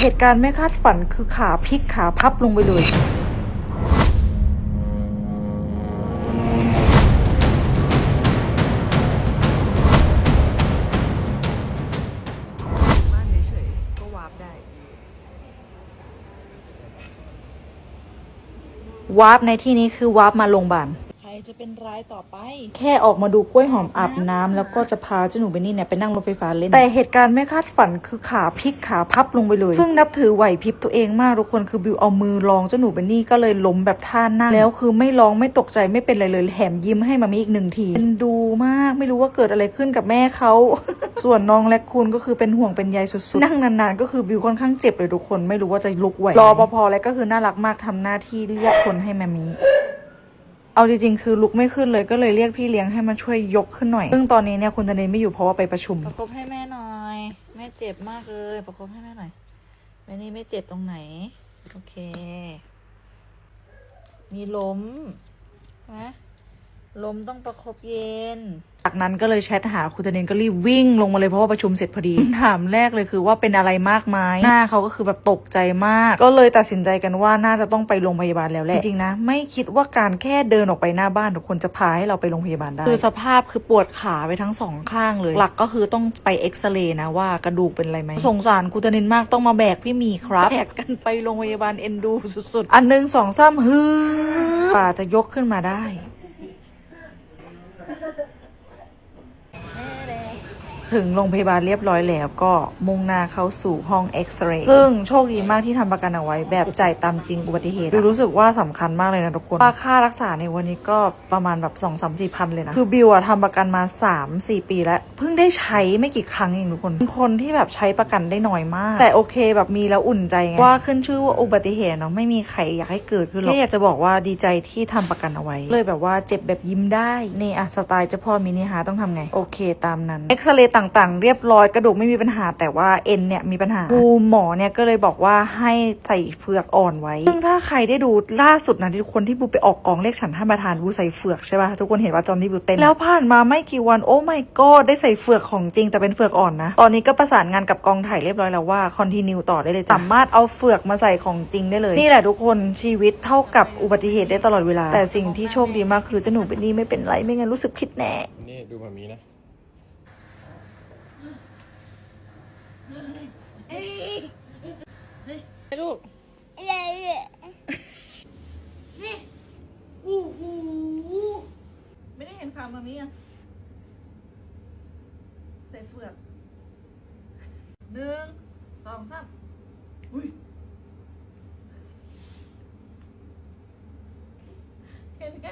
เหตุการณ์ไม่คาดฝันคือขาพลิกขาพับลงไปเลยบ้านเฉยๆก็วาร์ปได้วาร์ปในที่นี้คือวาร์ปมาโรงพยาบาลใคร จะเป็นรายต่อไป แค่ออกมาดูกล้วยหอมอาบน้ำแล้วก็จะพาเจ้าหนูเบนนี่เนี่ยไปนั่งรถไฟฟ้าเล่น แต่เหตุการณ์ไม่คาดฝันคือขาพลิกขาพับลงไปเลย ซึ่งนับถือไหวพริบตัวเองมากทุกคนคือบิวเอามือรองเจ้าหนูเบนนี่ก็เลยล้มแบบท่านั่งแล้วคือไม่ร้องไม่ตกใจไม่เป็นไรเลยแถมยิ้มให้มามีอีกหนึ่งทีเป็นดูมากไม่รู้ว่าเกิดอะไรขึ้นกับแม่เขา ส่วนน้องและคุณก็คือเป็นห่วงเป็นใยสุดๆนั่งนานๆ ก็คือบิวค่อนข้างเจ็บเลยทุกคนไม่รู้ว่าจะลุกไหวรอปภแล้วก็คือน่ารักมากทำหน้าที่เรียกคนให้มามี เอาจริงๆคือลุกไม่ขึ้นเลยก็เลยเรียกพี่เลี้ยงให้มาช่วยยกขึ้นหน่อย ซึ่งตอนนี้เนี่ยคุณธเนนไม่อยู่เพราะว่าไปประชุม ประคบให้แม่หน่อย แม่เจ็บมากเลย ประคบให้แม่หน่อยแม่นี่ไม่เจ็บตรงไหน โอเค มีล้มนะล้มต้องประคบเย็น จากนั้นก็เลยแชทหาคุณธเนนก็รีบวิ่งลงมาเลยเพราะว่าประชุมเสร็จพอดีถามแรกเลยคือว่าเป็นอะไรมากไหมหน้าเขาก็คือแบบตกใจมาก ก็เลยตัดสินใจกันว่าน่าจะต้องไปโรงพยาบาลแล้วแหละจริงๆนะ ไม่คิดว่าการแค่เดินออกไปหน้าบ้านทุกคนจะพาให้เราไปโรงพยาบาลได้คือสภาพคือปวดขาไปทั้งสองข้างเลย หลักก็คือต้องไปเอ็กซเรย์นะว่ากระดูกเป็นอะไรไหมสงสารคุณธเนนมากต้องมาแบกพี่มีครับแบกกันไปโรงพยาบาลเอ็นดูสุดๆอันหนึ่งสองสามฮือป่าจะยกขึ้นมาได้ ถึงโรงพยาบาลเรียบร้อยแล้วก็มุ่งหน้าเข้าสู่ห้องเอ็กซเรย์ซึ่งโชคดีมากที่ทำประกันเอาไว้ แบบจ่ายตามจริงอุบัติเหตุบิวรู้สึกว่าสำคัญมากเลยนะทุกคนว่าค่ารักษาในวันนี้ก็ประมาณแบบ2 3 4 พันเลยนะ คือบิวอะทำประกันมา 3 4 ปีแล้ว เพิ่งได้ใช้ไม่กี่ครั้งเองทุกคนเป็นคนที่แบบใช้ประกันได้น้อยมาก แต่โอเคแบบมีแล้วอุ่นใจไงว่าขึ้นชื่อว่าอุบัติเหตุเนาะไม่มีใครอยากให้เกิดขึ้นหรอกแค่อยากจะบอกว่าดีใจที่ทำประกันเอาไว้ เลยแบบว่าเจ็บแบบยิ้มได้นี่อะสไตล์เจ้าพ่อมินิฮาร์ทต้องทำไงโอเคตามนั้นเอ็กซเรย์ต่างๆ เรียบร้อยกระดูกไม่มีปัญหา แต่ว่าเอ็นเนี่ยมีปัญหาครูหมอเนี่ยก็เลยบอกว่าให้ใส่เฟือกอ่อนไว้ ซึ่งถ้าใครได้ดูล่าสุดนะที่คนที่บูไปออกกองเลขฉันท่านประธานบูใส่เฟือกใช่ป่ะทุกคนเห็นว่าตอนที่บูเต้นแล้วผ่านมาไม่กี่วันโอ้ my god ได้ใส่เฟือกของจริงแต่เป็นเฟือกอ่อนนะ ตอนนี้ก็ประสานงานกับกองถ่ายเรียบร้อยแล้วว่าคอนติเนียต่อได้เลยสามารถเอาเฟือกมาใส่ของจริงได้เลย นี่แหละทุกคนชีวิตเท่ากับอุบัติเหตุได้ตลอดเวลา แต่สิ่งที่โชคดีมากคือเจ้าหนูเป็นนี่ไม่เป็นไรไม่งั้นรู้สึกผิดแน่นี่ดูมามีนะ ไอ้ ลูกอู้หูไม่ได้เห็นคำตรงนี้อะใส่เฟือกหนึ่งสองสามอุ้ยเห็นไหม